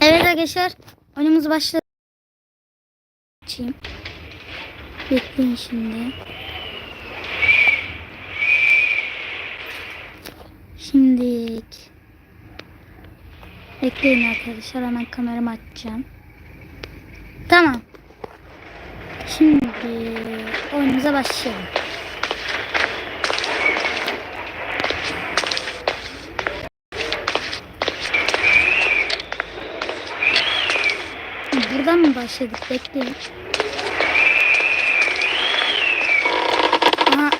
Evet arkadaşlar oyunumuz başladı. Açayım. Bekleyin şimdi. Şimdi bekleyin arkadaşlar hemen kameramı açacağım. Tamam. Şimdi oyunumuza başlayalım. Mı başladık? Bekleyin. Aha.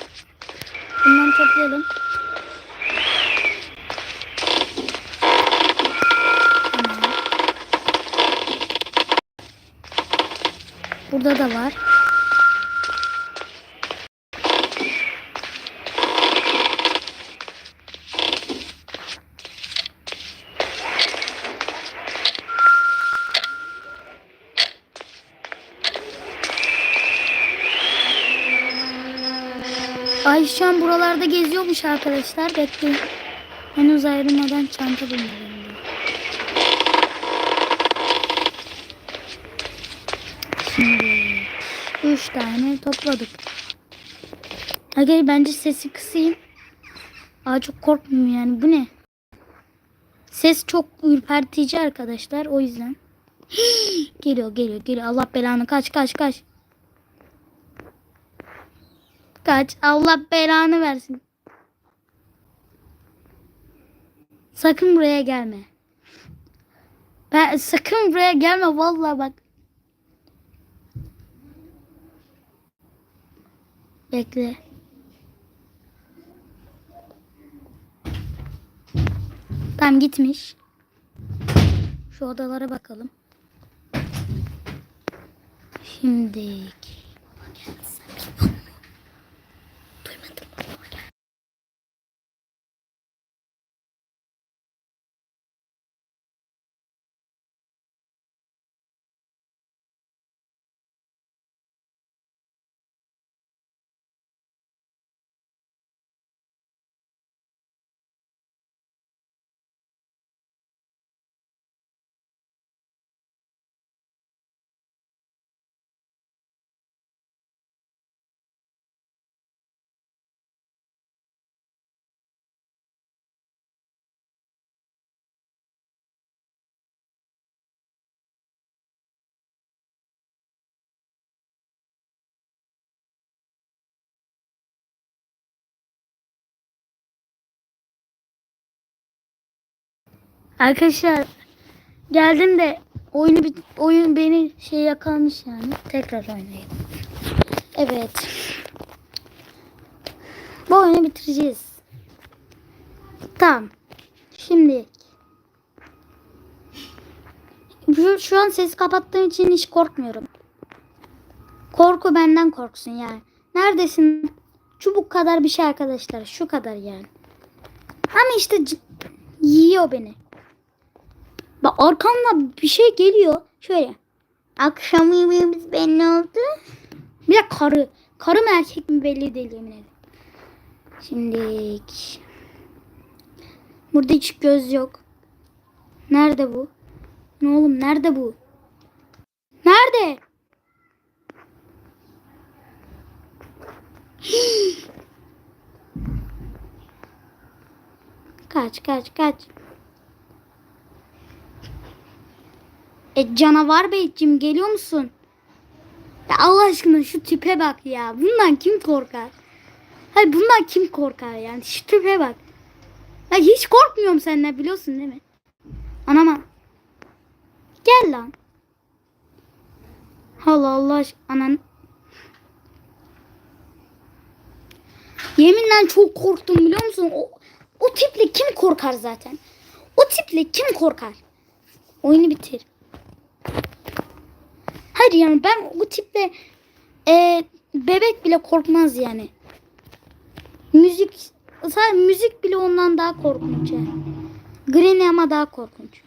Bundan toplayalım. Burada da var. Ay şu an buralarda geziyormuş arkadaşlar. Bekleyin. Henüz ayrılmadan çanta bulmalıyım. Şimdi üç tane topladık. Hadi bence sesi kısayım. Aa çok korkmuyorum yani. Bu ne? Ses çok ürpertici arkadaşlar. O yüzden. geliyor geliyor geliyor. Allah belanı kaç kaç kaç. Kaç. Allah belanı versin. Sakın buraya gelme. Ben sakın buraya gelme vallahi bak. Bekle. Tam gitmiş. Şu odalara bakalım. Şimdi Arkadaşlar geldim de oyunu bit- oyun beni şey yakalamış yani. Tekrar oynayayım. Evet. Bu oyunu bitireceğiz. Tamam. Şimdi şu, şu an sesi kapattığım için hiç korkmuyorum. Korku benden korksun yani. Neredesin? Çubuk kadar bir şey arkadaşlar. Şu kadar yani. Ama işte yiyor beni. Bak arkamda bir şey geliyor. Şöyle. Akşam yemeğimiz belli oldu. Bir de karı. Karı mı erkek mi belli değil yemin ederim. Şimdi burada hiç göz yok. Nerede bu? Ne oğlum nerede bu? Nerede? kaç kaç kaç. E canavar beyciğim geliyor musun? Ya Allah aşkına şu tipe bak ya. Bundan kim korkar? Hayır bundan kim korkar yani? Şu tipe bak. Ya hiç korkmuyorum senden biliyorsun değil mi? Anama. Gel lan. Allah Allah aşkına. Anan. Yeminle çok korktum biliyor musun? O, o tiple kim korkar zaten? O tiple kim korkar? Oyunu bitir. Hayır yani ben bu tiple e, bebek bile korkmaz yani. Müzik sadece müzik bile ondan daha korkunç yani. Granny ama daha korkunç.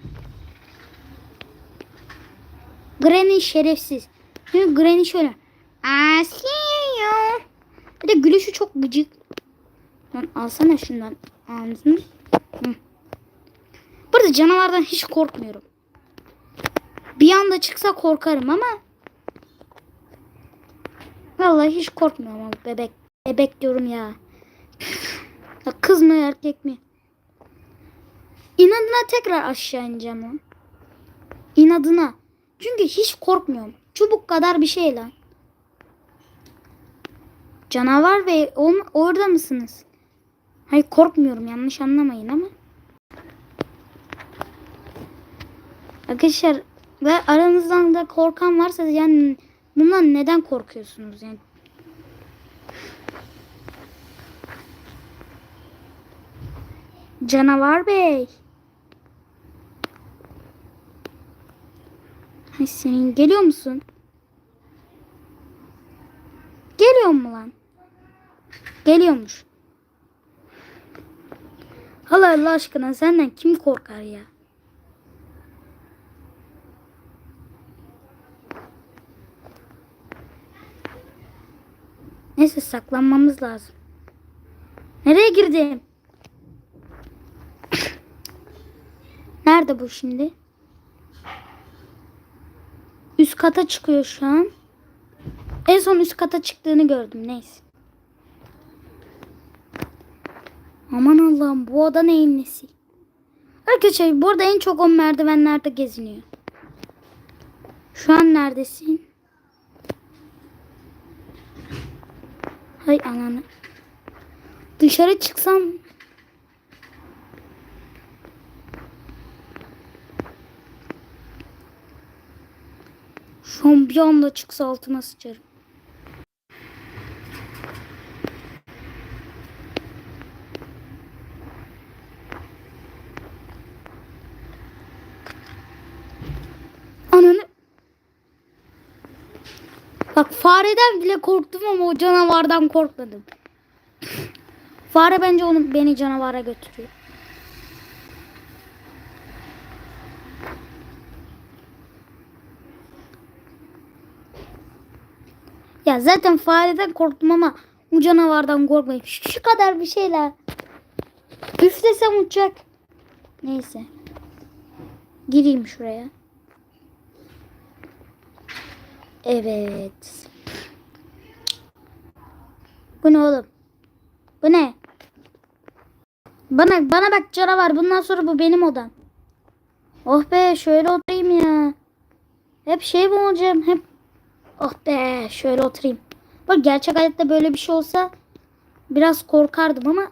Granny şerefsiz. Çünkü Granny şöyle. I see you. Bir de gülüşü çok gıcık. Lan alsana şundan ağzını. Burada canavardan hiç korkmuyorum. Bir anda çıksa korkarım ama Vallahi hiç korkmuyorum ama bebek. Bebek diyorum ya. ya kız mı erkek mi? İnadına tekrar aşağı ineceğim lan. İnadına. Çünkü hiç korkmuyorum. Çubuk kadar bir şey lan. Canavar ve orada mısınız? Hayır korkmuyorum yanlış anlamayın ama. Arkadaşlar ve aranızdan da korkan varsa yani bundan neden korkuyorsunuz yani? Canavar Bey. Ay senin geliyor musun? Geliyor mu lan? Geliyormuş. Allah Allah aşkına senden kim korkar ya? Neyse saklanmamız lazım. Nereye girdim? Nerede bu şimdi? Üst kata çıkıyor şu an. En son üst kata çıktığını gördüm. Neyse. Aman Allah'ım bu oda neyin nesi? Arkadaşlar burada en çok o merdivenlerde geziniyor. Şu an neredesin? Hay ananı. Dışarı çıksam Şu an bir anda çıksa altıma sıçarım. Ananı. Bak fareden bile korktum ama o canavardan korkmadım. Fare bence onu beni canavara götürüyor. Ya zaten fareden korktum ama bu canavardan korkmayayım. Şu, şu kadar bir şeyler. Üflesem uçacak. Neyse. Gireyim şuraya. Evet. Bu ne oğlum? Bu ne? Bana bana bak canavar. Bundan sonra bu benim odam. Oh be şöyle oturayım ya. Hep şey mi olacağım? Hep Oh be şöyle oturayım. Bak gerçek hayatta böyle bir şey olsa biraz korkardım ama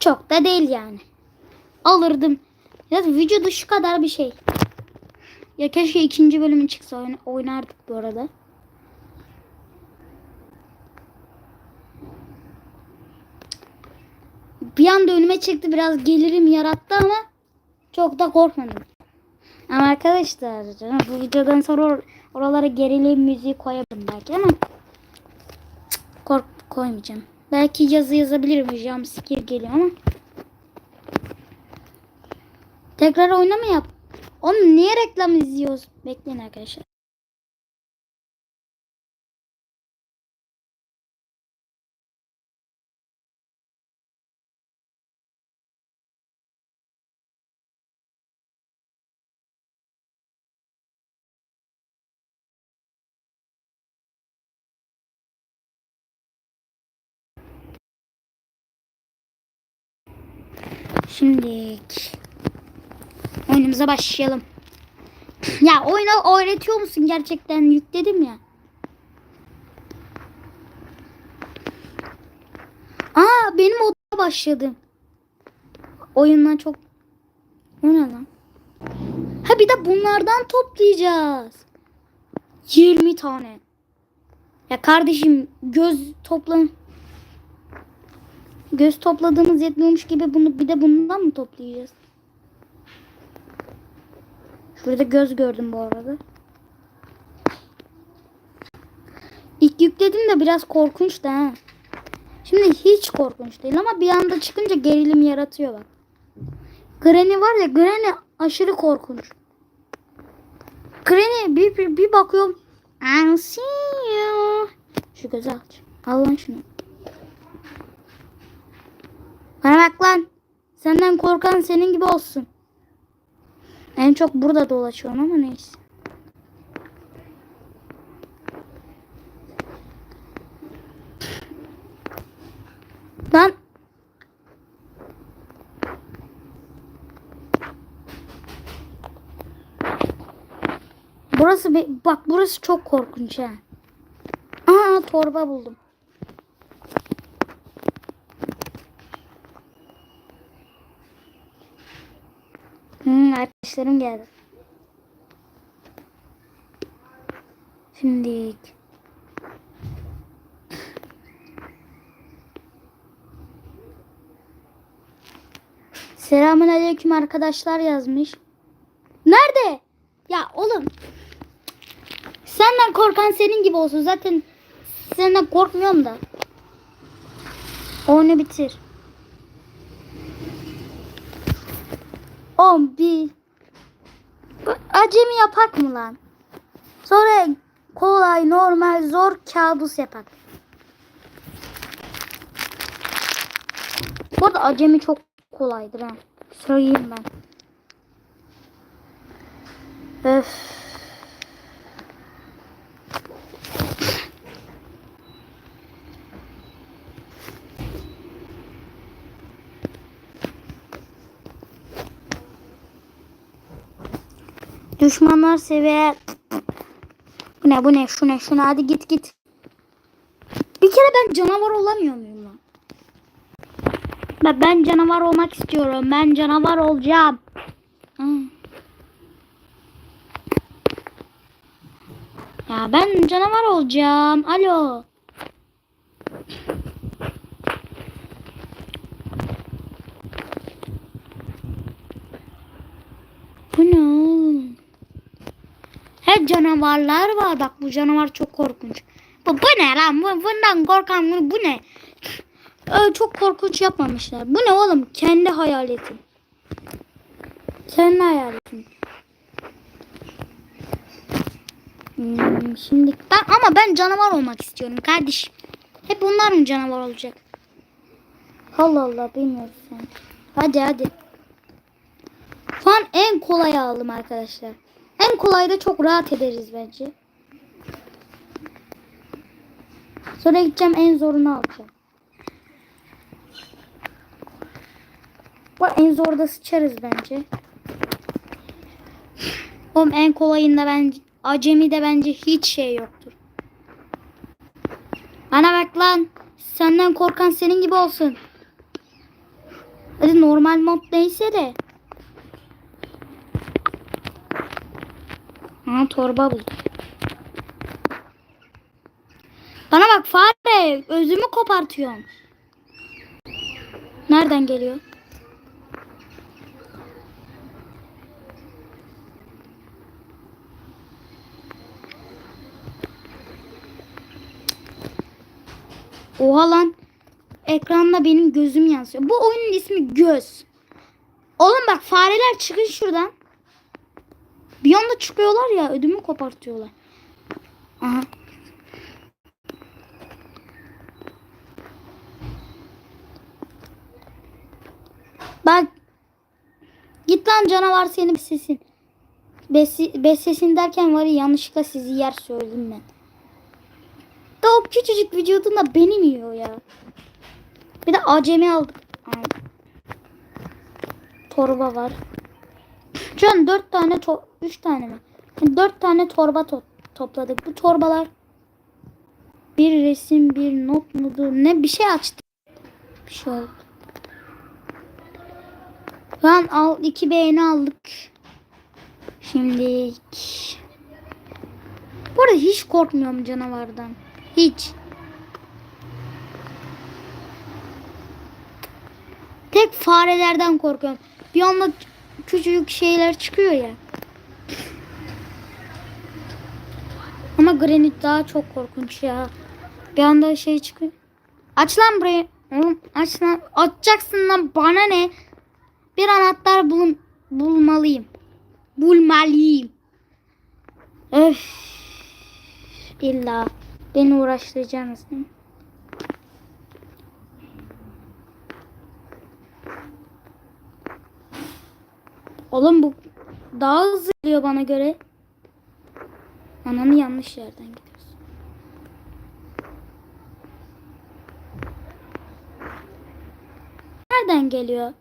çok da değil yani. Alırdım. Ya vücudu şu kadar bir şey. Ya keşke ikinci bölümü çıksa oyna- oynardık bu arada. Bir anda önüme çıktı biraz gelirim yarattı ama çok da korkmadım. Ama arkadaşlar bu videodan sonra or- oralara gerilim müziği koyabilirim belki ama kork koymayacağım. Belki yazı yazabilirim jumpscare geliyor ama tekrar oynama yap. Oğlum niye reklam izliyoruz? Bekleyin arkadaşlar. Şimdi oyunumuza başlayalım. Ya oyunu öğretiyor musun gerçekten yükledim ya. Aa benim odaya başladım. Oyundan çok... O ne lan? Ha bir de bunlardan toplayacağız. 20 tane. Ya kardeşim göz toplan göz topladığımız yetmiyormuş gibi bunu bir de bundan mı toplayacağız? Şurada göz gördüm bu arada. İlk yükledim de biraz korkunç da ha. Şimdi hiç korkunç değil ama bir anda çıkınca gerilim yaratıyor bak. Granny var ya Granny aşırı korkunç. Granny bir, bir, bir bakıyorum. I see you. Şu gözü aç. Al lan şunu. Bana bak lan. Senden korkan senin gibi olsun. En çok burada dolaşıyorum ama neyse. Lan Burası be- bak burası çok korkunç ha. Aa torba buldum. Hmm, arkadaşlarım geldi. Şimdi Selamun aleyküm arkadaşlar yazmış. Nerede? Ya oğlum. Senden korkan senin gibi olsun. Zaten senden korkmuyorum da. Onu bitir. On bir. Acemi yapak mı lan? Sonra kolay, normal, zor kabus yapak. Bu arada acemi çok kolaydır ha. Söyleyeyim ben. Öf. Düşmanlar seviye. Bu ne bu ne şu ne şu ne hadi git git. Bir kere ben canavar olamıyor muyum lan? Ben, ben canavar olmak istiyorum. Ben canavar olacağım. Ya ben canavar olacağım. Alo. Bu ne oğlum? He canavarlar var. Bak bu canavar çok korkunç. Bu, bu ne lan? Bu, bundan korkan bu, bu ne? Öyle çok korkunç yapmamışlar. Bu ne oğlum? Kendi hayaletin. Kendi hayaletin. Hmm, şimdi ben ama ben canavar olmak istiyorum kardeşim. Hep bunlar mı canavar olacak? Allah Allah bilmiyorum sen. Hadi hadi. Şu an en kolay aldım arkadaşlar. Kolayda çok rahat ederiz bence. Sonra gideceğim en zorunu alacağım. Bu en zorda sıçarız bence. Oğlum en kolayında bence acemi de bence hiç şey yoktur. Bana bak lan. Senden korkan senin gibi olsun. Hadi normal mod neyse de. Ha torba buldum. Bana bak fare özümü kopartıyorsun. Nereden geliyor? Oha lan. Ekranda benim gözüm yansıyor. Bu oyunun ismi göz. Oğlum bak fareler çıkın şuradan. Bir anda çıkıyorlar ya ödümü kopartıyorlar. Aha. Bak. Git lan canavar seni beslesin. Besi, beslesin derken var ya yanlışlıkla sizi yer söyledim ben. Da o küçücük vücudunda benim yiyor ya. Bir de acemi aldık. Torba var. Şu an dört tane, to üç tane mi? Dört tane torba to topladık. Bu torbalar bir resim, bir not mudur? Ne bir şey açtı. Bir şey oldu. An al, iki beğeni aldık. Şimdi bu arada hiç korkmuyorum canavardan. Hiç. Tek farelerden korkuyorum. Bir anda küçücük şeyler çıkıyor ya. Ama granit daha çok korkunç ya. Bir anda şey çıkıyor. Aç lan burayı. Oğlum aç lan. Açacaksın lan bana ne? Bir anahtar bulun, bulmalıyım. Bulmalıyım. Öf. İlla beni uğraştıracaksınız. Oğlum bu daha hızlı geliyor bana göre. Ananı yanlış yerden gidiyorsun. Nereden geliyor?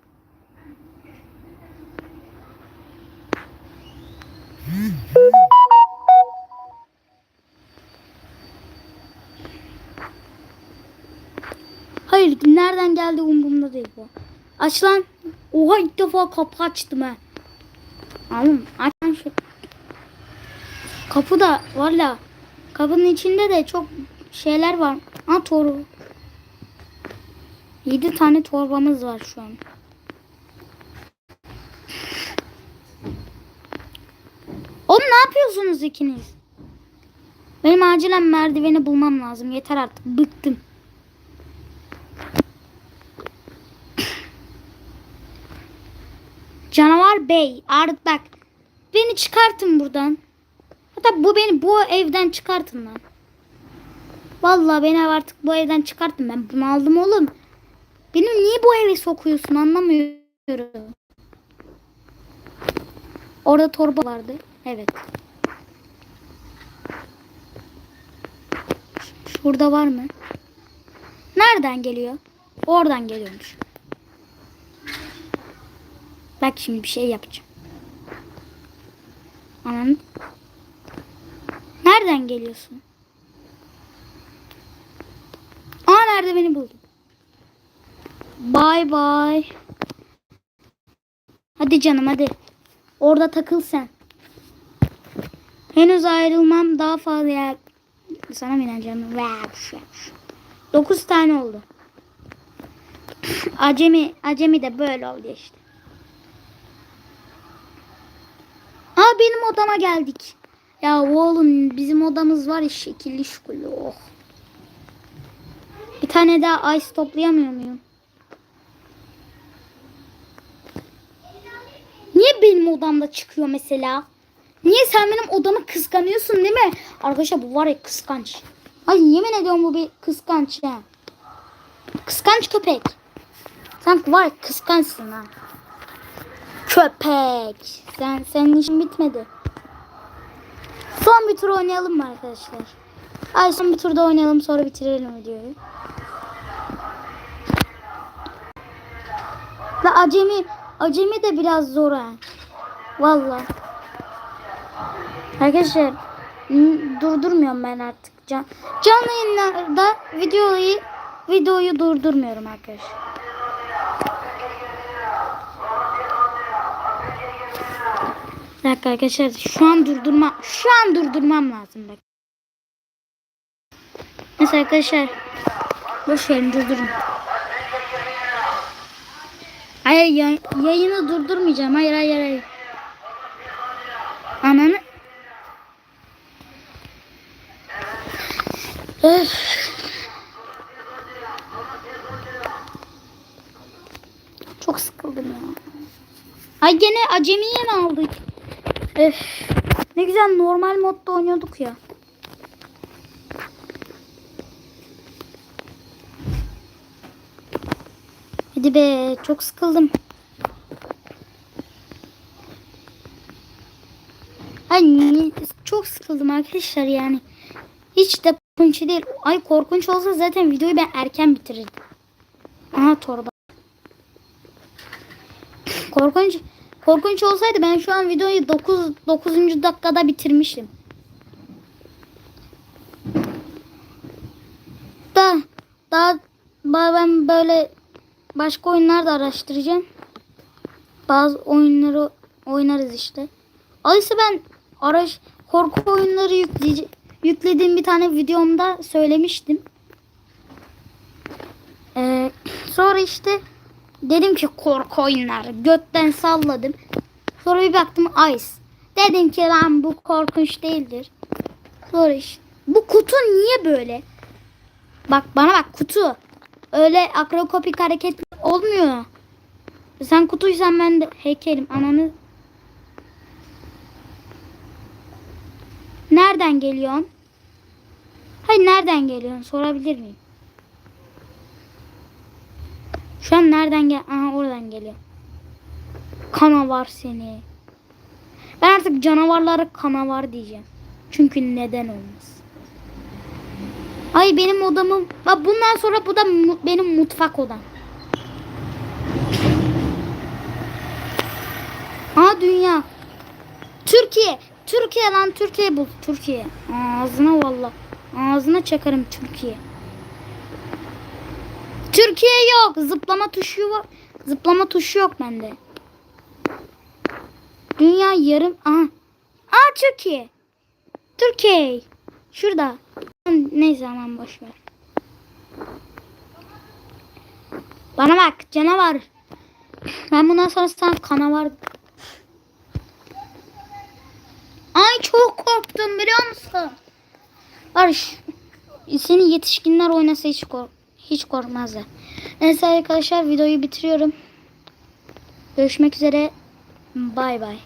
Hayır nereden geldi umurumda değil bu. Aç lan. Oha ilk defa kapı açtım ha. Oğlum aç lan şu. Kapı da valla. Kapının içinde de çok şeyler var. Ha torba. 7 tane torbamız var şu an. Oğlum ne yapıyorsunuz ikiniz? Benim acilen merdiveni bulmam lazım. Yeter artık. Bıktım. Canavar Bey. Artık bak. Beni çıkartın buradan. Hatta bu beni bu evden çıkartın lan. Vallahi beni artık bu evden çıkartın. Ben bunu aldım oğlum. Beni niye bu eve sokuyorsun anlamıyorum. Orada torba vardı. Evet. Şurada var mı? Nereden geliyor? Oradan geliyormuş. Bak şimdi bir şey yapacağım. Anam. Nereden geliyorsun? Aa nerede beni buldun? Bye bye. Hadi canım hadi. Orada takıl sen. Henüz ayrılmam daha fazla ya. Sana mı inanacağım? 9 tane oldu. acemi acemi de böyle oldu işte. Benim odama geldik. Ya oğlum bizim odamız var ya şekilli şukullu. Oh. Bir tane daha ice toplayamıyor muyum? Niye benim odamda çıkıyor mesela? Niye sen benim odamı kıskanıyorsun değil mi? Arkadaşlar bu var ya kıskanç. Ay yemin ediyorum bu bir kıskanç ya. Kıskanç köpek. Sen var ya kıskançsın ha. Köpek. Sen senin işin bitmedi. Son bir tur oynayalım mı arkadaşlar? Ay son bir turda oynayalım sonra bitirelim videoyu. Ve acemi acemi de biraz zor ha. Vallahi. Arkadaşlar durdurmuyorum ben artık. Can, canlı yayınlarda videoyu videoyu durdurmuyorum arkadaşlar. Bir dakika arkadaşlar şu an durdurma şu an durdurmam lazım bak. Mesela arkadaşlar boş verin durdurun. Hayır yay- yayını durdurmayacağım. Hayır hayır hayır. Ananı. Öf. Çok sıkıldım ya. Ay gene acemiye mi aldık? Öf. Ne güzel normal modda oynuyorduk ya. Hadi be çok sıkıldım. Ay çok sıkıldım arkadaşlar yani. Hiç de korkunç değil. Ay korkunç olsa zaten videoyu ben erken bitirirdim. Aha torba. Korkunç korkunç olsaydı ben şu an videoyu 9 9. dakikada bitirmiştim. Da daha ben böyle başka oyunlar da araştıracağım. Bazı oyunları oynarız işte. Ayrıca ben araş korku oyunları yüklediğim bir tane videomda söylemiştim. Ee, sonra işte dedim ki korku oyunları götten salladım. Sonra bir baktım Ice. Dedim ki lan bu korkunç değildir. Sonra işte bu kutu niye böyle? Bak bana bak kutu. Öyle akrokopik hareket olmuyor. Sen kutuysan ben de heykelim. Ananı Nereden geliyorsun? Hayır nereden geliyorsun? Sorabilir miyim? Şu an nereden gel? Aha oradan geliyor. Kana var seni. Ben artık canavarlara kanavar diyeceğim. Çünkü neden olmaz? Ay benim odamım. Bak bundan sonra bu da benim mutfak odam. Aa dünya. Türkiye. Türkiye lan Türkiye bul. Türkiye. Ağzına valla. Ağzına çakarım Türkiye. Türkiye yok. Zıplama tuşu var. Zıplama tuşu yok bende. Dünya yarım. Aha. Aa Türkiye. Türkiye. Şurada. Neyse aman boş. Bana bak canavar. Ben bundan sonra sana canavar. Ay çok korktum biliyor musun? Barış. Seni yetişkinler oynasa hiç kork hiç korkmazlar. Neyse arkadaşlar videoyu bitiriyorum. Görüşmek üzere. Bay bay.